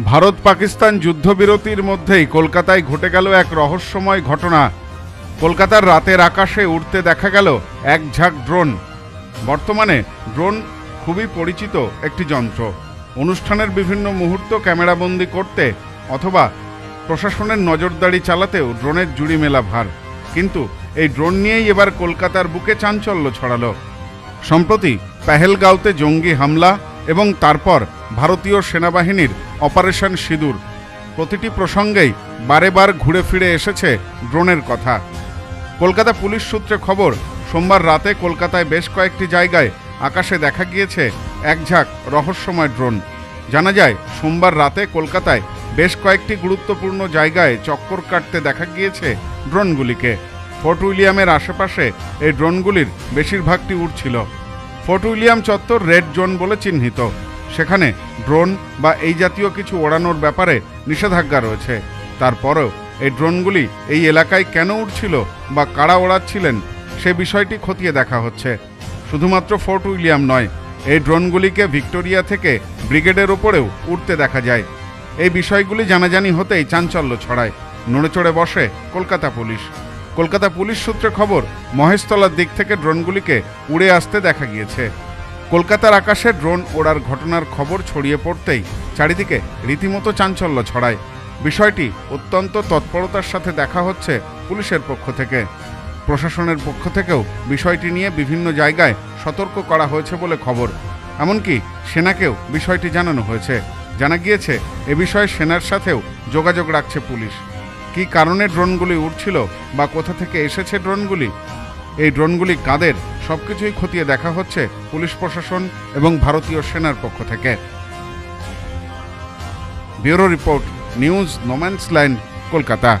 ভারত পাকিস্তান যুদ্ধবিরতির মধ্যেই কলকাতায় ঘটে গেল এক রহস্যময় ঘটনা। কলকাতার রাতের আকাশে উড়তে দেখা গেল এক ঝাঁক ড্রোন। বর্তমানে ড্রোন খুবই পরিচিত একটি যন্ত্র। অনুষ্ঠানের বিভিন্ন মুহূর্ত ক্যামেরাবন্দি করতে অথবা প্রশাসনের নজরদারি চালাতেও ড্রোনের জুড়ি মেলা ভার। কিন্তু এই ড্রোন নিয়েই এবার কলকাতার বুকে চাঞ্চল্য ছড়ালো। সম্প্রতি পেহেলগাঁওতে জঙ্গি হামলা এবং তারপর ভারতীয় সেনাবাহিনীর অপারেশন সিঁদুর। প্রতিটি প্রসঙ্গেই বারে বার ঘুরে ফিরে এসেছে ড্রোনের কথা। কলকাতা পুলিশ সূত্রে খবর, সোমবার রাতে কলকাতায় বেশ কয়েকটি জায়গায় আকাশে দেখা গিয়েছে এক ঝাঁক রহস্যময় ড্রোন। জানা যায়, সোমবার রাতে কলকাতায় বেশ কয়েকটি গুরুত্বপূর্ণ জায়গায় চক্কর কাটতে দেখা গিয়েছে ড্রোনগুলিকে। ফোর্ট উইলিয়ামের আশেপাশে এই ড্রোনগুলির বেশিরভাগটি উড়ছিল। ফোর্ট উইলিয়াম চত্বর রেড জোন বলে চিহ্নিত। সেখানে ড্রোন বা এই জাতীয় কিছু ওড়ানোর ব্যাপারে নিষেধাজ্ঞা রয়েছে। তারপরেও এই ড্রোনগুলি এই এলাকায় কেন উঠছিল বা কারা ওড়াচ্ছিলেন সে বিষয়টি খতিয়ে দেখা হচ্ছে। শুধুমাত্র ফোর্ট উইলিয়াম নয়, এই ড্রোনগুলিকে ভিক্টোরিয়া থেকে ব্রিগেডের ওপরেও উঠতে দেখা যায়। এই বিষয়গুলি জানাজানি হতেই চাঞ্চল্য ছড়ায়। নড়েচড়ে বসে কলকাতা পুলিশ। কলকাতা পুলিশ সূত্রে খবর, মহেশতলার দিক থেকে ড্রোনগুলিকে উড়ে আসতে দেখা গিয়েছে। কলকাতার আকাশে ড্রোন ওড়ার ঘটনার খবর ছড়িয়ে পড়তেই চারিদিকে রীতিমতো চাঞ্চল্য ছড়ায়। বিষয়টি অত্যন্ত তৎপরতার সাথে দেখা হচ্ছে পুলিশের পক্ষ থেকে। প্রশাসনের পক্ষ থেকেও বিষয়টি নিয়ে বিভিন্ন জায়গায় সতর্ক করা হয়েছে বলে খবর। এমনকি সেনাকেও বিষয়টি জানানো হয়েছে। জানা গিয়েছে, এ বিষয়ে সেনার সাথেও যোগাযোগ রাখছে পুলিশ। কী কারণে ড্রোনগুলি উঠছিল বা কোথা থেকে এসেছে ড্রোনগুলি? এই ড্রোনগুলি কাদের? সবকিছুই খতিয়ে দেখা হচ্ছে পুলিশ প্রশাসন এবং ভারতীয় সেনার পক্ষ থেকে। Bureau report news no man's line, Kolkata.